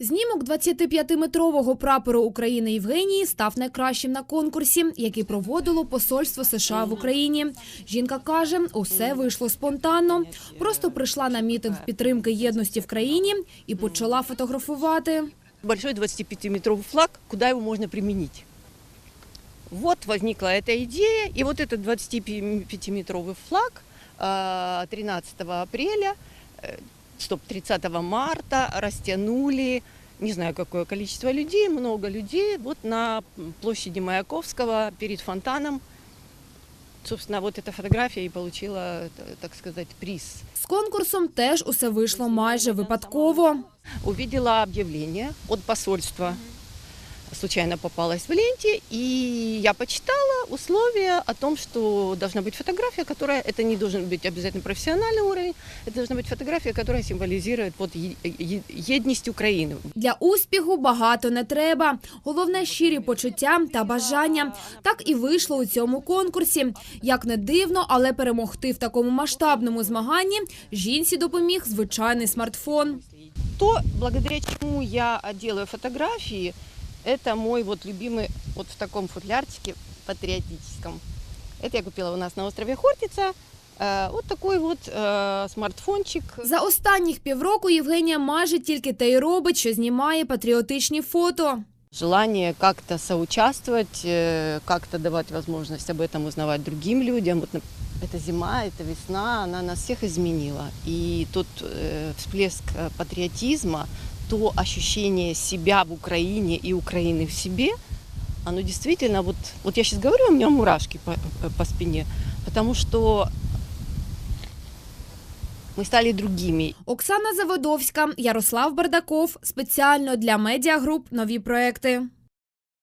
Знімок 25-метрового прапору України Євгенії став найкращим на конкурсі, який проводило посольство США в Україні. Жінка каже, усе вийшло спонтанно. Просто прийшла на мітинг підтримки єдності в країні і почала фотографувати. большой 25-метровый флаг, куда его можно применить. Вот возникла эта идея, и вот этот 25-метровый флаг э, 13 апреля, э, стоп, 30 марта растянули, не знаю какое количество людей, много людей, вот на площади Маяковского перед фонтаном. Собственно, вот эта фотография и получила, э, так сказать, приз. З конкурсом теж усе вийшло майже випадково. увидела объявление от посольства. Случайно попалась в ленте, и я почитала условия о том, что должна быть фотография, которая, это не должен быть обязательно профессиональный уровень, это должна быть фотография, которая символизирует вот е- е- едность Украины. Для успіху багато не треба. Головне щирі почуття та бажання. Так і вийшло у цьому конкурсі. Як не дивно, але перемогти в такому масштабному змаганні жінці допоміг звичайний смартфон. То, благодаря чему я делаю фотографии, это мой вот любимый вот в таком футлярчике патриотическом. Это я купила у нас на острове Хортица. Э, Вот такой вот э, смартфончик. За останніх півроку Євгенія майже тільки те й робить, що знімає патріотичні фото. Желание как-то соучаствовать, э, как-то давать возможность об этом узнавать другим людям. Вот на- эта зима, эта весна, она нас всех изменила. И тот э, всплеск э, патриотизма, то ощущение себя в Украине и Украины в себе, оно действительно, вот, вот я сейчас говорю, у меня мурашки по, э, по спине, потому что мы стали другими. Оксана Заводовська, Ярослав Бардаков. Спеціально для медіагруп нові проекти.